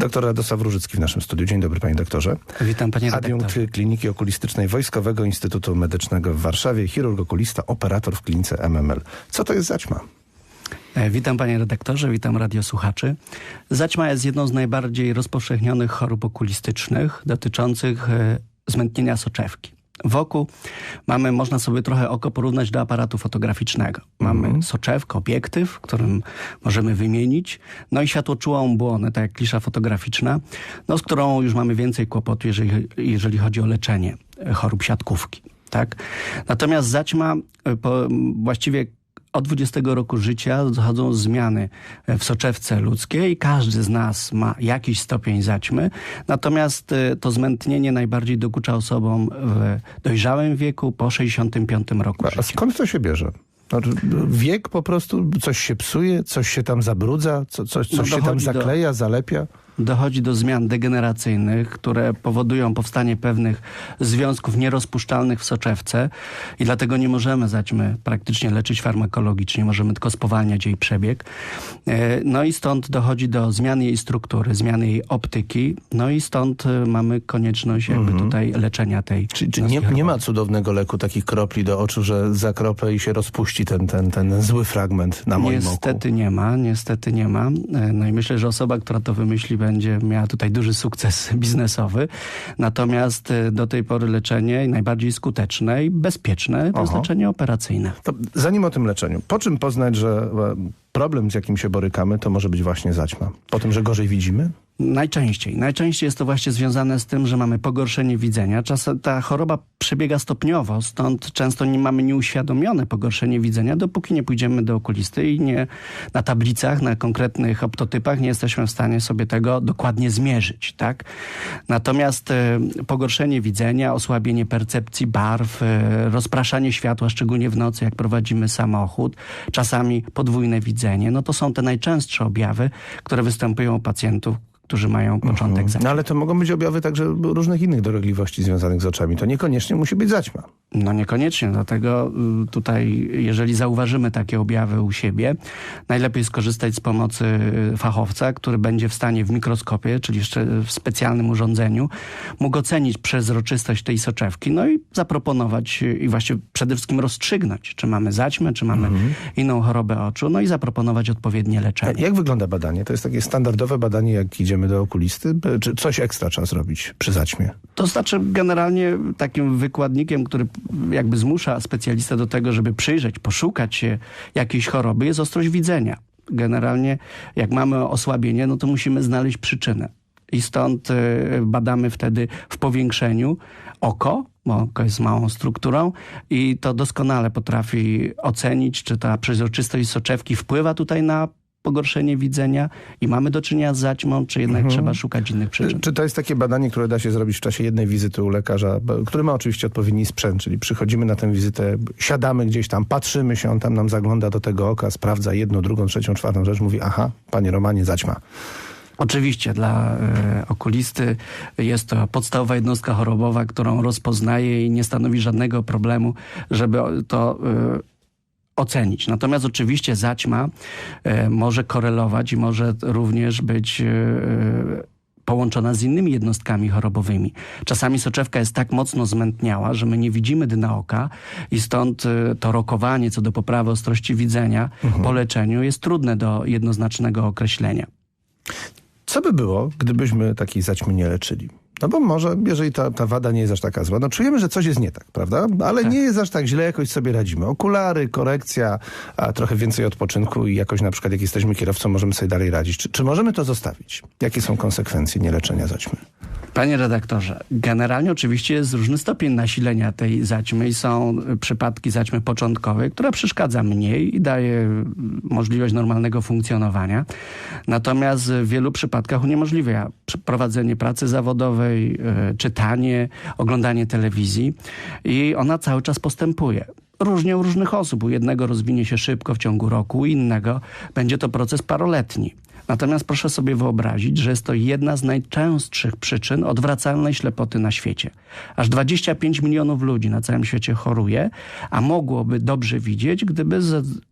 Doktor Radosław Różycki w naszym studiu. Dzień dobry panie doktorze. Witam panie Adiunkt redaktorze. Kliniki Okulistycznej Wojskowego Instytutu Medycznego w Warszawie, chirurg okulista, operator w klinice MML. Co to jest zaćma? E, Witam panie redaktorze, witam radiosłuchaczy. Zaćma jest jedną z najbardziej rozpowszechnionych chorób okulistycznych dotyczących e, zmętnienia soczewki. Wokół mamy, można sobie trochę oko porównać do aparatu fotograficznego. Mamy soczewkę, obiektyw, którym możemy wymienić, no i światłoczułą błonę, tak jak klisza fotograficzna, no z którą już mamy więcej kłopotu, jeżeli, jeżeli chodzi o leczenie chorób siatkówki. Tak? Natomiast zaćma e, po, właściwie od 20 roku życia dochodzą zmiany w soczewce ludzkiej każdy z nas ma jakiś stopień zaćmy. Natomiast y, to zmętnienie najbardziej dokucza osobom w dojrzałym wieku po 65 roku A życia. skąd to się bierze? Znaczy, Wiek po prostu, coś się psuje, coś się tam zabrudza, co, coś, coś No się tam dochodzi do- zakleja, zalepia? Dochodzi do zmian degeneracyjnych, które powodują powstanie pewnych związków nierozpuszczalnych w soczewce i dlatego nie możemy zaćmy praktycznie leczyć farmakologicznie, możemy tylko spowalniać jej przebieg. E, No i stąd dochodzi do zmiany jej struktury, zmiany jej optyki, no i stąd e, mamy konieczność jakby tutaj leczenia tej Czy, czy nie, nie ma cudownego leku, takich kropli do oczu, że zakropę i się rozpuści ten, ten, ten zły fragment na moim oku? Niestety nie ma, niestety nie ma. E, No i myślę, że osoba, która to wymyśli, będzie miała tutaj duży sukces biznesowy. Natomiast e, do tej pory leczenie najbardziej skuteczne i bezpieczne to jest leczenie operacyjne. To zanim o tym leczeniu, po czym poznać, że e, problem, z jakim się borykamy, to może być właśnie zaćma? Po tym, że gorzej widzimy? Najczęściej. Najczęściej jest to właśnie związane z tym, że mamy pogorszenie widzenia. Czasem ta choroba przebiega stopniowo, stąd często nie mamy nieuświadomione pogorszenie widzenia, dopóki nie pójdziemy do okulisty i nie na tablicach, na konkretnych optotypach nie jesteśmy w stanie sobie tego dokładnie zmierzyć. Tak? Natomiast e, pogorszenie widzenia, osłabienie percepcji barw, e, rozpraszanie światła, szczególnie w nocy, jak prowadzimy samochód, czasami podwójne widzenie, no to są te najczęstsze objawy, które występują u pacjentów, którzy mają początek zaćmy. No ale to mogą być objawy także różnych innych dolegliwości związanych z oczami. To niekoniecznie musi być zaćma. No niekoniecznie, dlatego y, tutaj, jeżeli zauważymy takie objawy u siebie, najlepiej skorzystać z pomocy y, fachowca, który będzie w stanie w mikroskopie, czyli jeszcze w specjalnym urządzeniu, mógł ocenić przezroczystość tej soczewki, no i zaproponować y, i właściwie przede wszystkim rozstrzygnąć, czy mamy zaćmę, czy mamy inną chorobę oczu, no i zaproponować odpowiednie leczenie. Jak wygląda badanie? To jest takie standardowe badanie, jak idziemy do okulisty? Czy coś ekstra trzeba zrobić przy zaćmie? To znaczy generalnie takim wykładnikiem, który jakby zmusza specjalistę do tego, żeby przyjrzeć, poszukać się jakiejś choroby, jest ostrość widzenia. Generalnie jak mamy osłabienie, no to musimy znaleźć przyczynę. I stąd y, badamy wtedy w powiększeniu oko, bo oko jest małą strukturą i to doskonale potrafi ocenić, czy ta przezroczystość soczewki wpływa tutaj na pogorszenie widzenia i mamy do czynienia z zaćmą, czy jednak trzeba szukać innych przyczyn. Czy to jest takie badanie, które da się zrobić w czasie jednej wizyty u lekarza, który ma oczywiście odpowiedni sprzęt, czyli przychodzimy na tę wizytę, siadamy gdzieś tam, patrzymy się, on tam nam zagląda do tego oka, sprawdza jedną, drugą, trzecią, czwartą rzecz, mówi aha, panie Romanie, zaćma. Oczywiście dla e, okulisty jest to podstawowa jednostka chorobowa, którą rozpoznaje i nie stanowi żadnego problemu, żeby to e, ocenić. Natomiast oczywiście zaćma e, może korelować i może również być e, połączona z innymi jednostkami chorobowymi. Czasami soczewka jest tak mocno zmętniała, że my nie widzimy dna oka i stąd e, to rokowanie co do poprawy ostrości widzenia po leczeniu jest trudne do jednoznacznego określenia. Co by było, gdybyśmy takiej zaćmy nie leczyli? No bo może, jeżeli ta, ta wada nie jest aż taka zła, no czujemy, że coś jest nie tak, prawda? Ale nie jest aż tak źle, jakoś sobie radzimy. Okulary, korekcja, a trochę więcej odpoczynku i jakoś na przykład jak jesteśmy kierowcą, możemy sobie dalej radzić. Czy, czy możemy to zostawić? Jakie są konsekwencje nieleczenia zaćmy? Panie redaktorze, generalnie oczywiście jest różny stopień nasilenia tej zaćmy i są y, przypadki zaćmy początkowej, która przeszkadza mniej i daje możliwość normalnego funkcjonowania. Natomiast w wielu przypadkach uniemożliwia pr- prowadzenie pracy zawodowej, y, czytanie, oglądanie telewizji i ona cały czas postępuje. Różnie u różnych osób. U jednego rozwinie się szybko w ciągu roku, u innego będzie to proces paroletni. Natomiast proszę sobie wyobrazić, że jest to jedna z najczęstszych przyczyn odwracalnej ślepoty na świecie. Aż 25 milionów ludzi na całym świecie choruje, a mogłoby dobrze widzieć, gdyby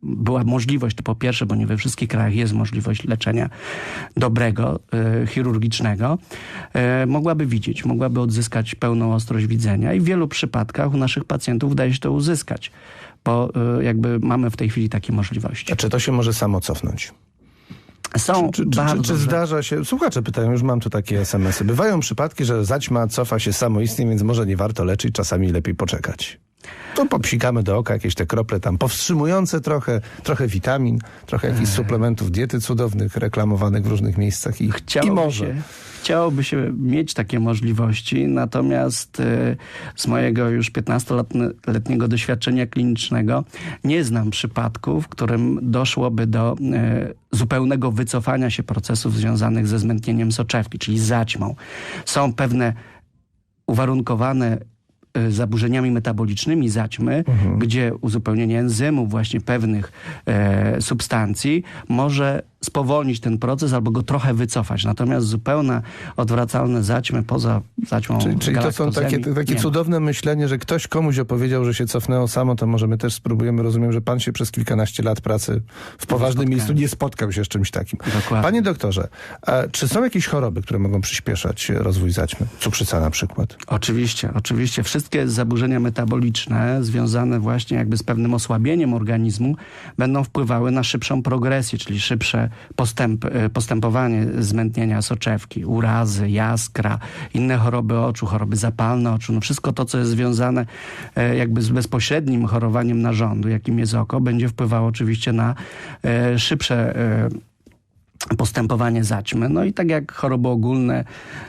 była możliwość, to po pierwsze, bo nie we wszystkich krajach jest możliwość leczenia dobrego, e, chirurgicznego, e, mogłaby widzieć, mogłaby odzyskać pełną ostrość widzenia i w wielu przypadkach u naszych pacjentów udaje się to uzyskać, bo e, jakby mamy w tej chwili takie możliwości. A czy to się może samo cofnąć? Są Czy, czy, bardzo czy, czy zdarza się, słuchacze pytają, już mam tu takie SMS-y, bywają przypadki, że zaćma cofa się samoistnie, więc może nie warto leczyć, czasami lepiej poczekać. To popsikamy do oka jakieś te krople tam powstrzymujące trochę, trochę witamin, trochę jakichś suplementów diety cudownych reklamowanych w różnych miejscach i, i może. się, chciałoby się mieć takie możliwości, natomiast e, z mojego już 15-letniego doświadczenia klinicznego nie znam przypadków, w którym doszłoby do e, zupełnego wycofania się procesów związanych ze zmętnieniem soczewki, czyli zaćmą. Są pewne uwarunkowane e, zaburzeniami metabolicznymi zaćmy, gdzie uzupełnienie enzymów, właśnie pewnych e, substancji może spowolnić ten proces albo go trochę wycofać. Natomiast zupełne odwracalne zaćmy poza zaćmą Czyli, czyli to są takie, takie cudowne myślenie, że ktoś komuś opowiedział, że się cofnęło samo, to może my też spróbujemy. Rozumiem, że pan się przez kilkanaście lat pracy w poważnym spotkałem. miejscu nie spotkał się z czymś takim. Dokładnie. Panie doktorze, czy są jakieś choroby, które mogą przyspieszać rozwój zaćmy? Cukrzyca na przykład. Oczywiście, oczywiście. Wszystkie zaburzenia metaboliczne związane właśnie jakby z pewnym osłabieniem organizmu będą wpływały na szybszą progresję, czyli szybsze postęp, e, postępowanie zmętnienia soczewki, urazy, jaskra, inne choroby oczu, choroby zapalne oczu. No wszystko to, co jest związane e, jakby z bezpośrednim chorowaniem narządu, jakim jest oko, będzie wpływało oczywiście na e, szybsze postępowanie zaćmy. No i tak jak choroby ogólne,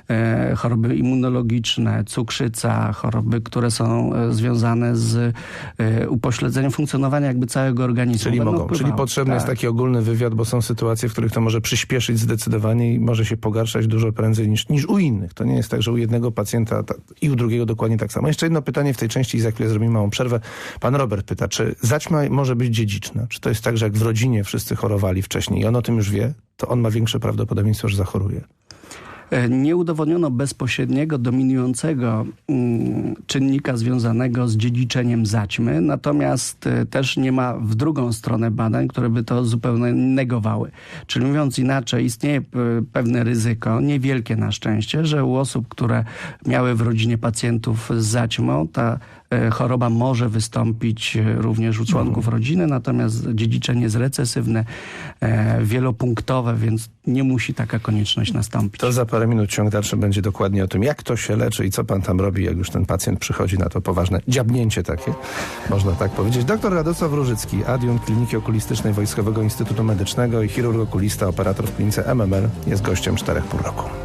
e, choroby immunologiczne, cukrzyca, choroby, które są e, związane z e, upośledzeniem funkcjonowania jakby całego organizmu. Czyli mogą. Czyli potrzebny jest Tak. taki ogólny wywiad, bo są sytuacje, w których to może przyspieszyć zdecydowanie i może się pogarszać dużo prędzej niż, niż u innych. To nie jest tak, że u jednego pacjenta ta, i u drugiego dokładnie tak samo. Jeszcze jedno pytanie w tej części i za chwilę zrobimy małą przerwę. Pan Robert pyta, czy zaćma może być dziedziczna? Czy to jest tak, że jak w rodzinie wszyscy chorowali wcześniej i on o tym już wie, to on ma większe prawdopodobieństwo, że zachoruje? E, Nie udowodniono bezpośredniego, dominującego mm, czynnika związanego z dziedziczeniem zaćmy, natomiast e, też nie ma w drugą stronę badań, które by to zupełnie negowały. Czyli mówiąc inaczej, istnieje p- pewne ryzyko, niewielkie na szczęście, że u osób, które miały w rodzinie pacjentów z zaćmą, ta e, choroba może wystąpić e, również u członków rodziny, natomiast dziedziczenie jest recesywne, e, wielopunktowe, więc nie musi taka konieczność nastąpić. To za parę minut ciąg dalszy będzie dokładnie o tym, jak to się leczy i co pan tam robi, jak już ten pacjent przychodzi na to poważne dziabnięcie takie, można tak powiedzieć. Doktor Radosław Różycki, adiunkt Kliniki Okulistycznej Wojskowego Instytutu Medycznego i chirurg okulista, operator w klinice MMR, jest gościem czterech pół roku.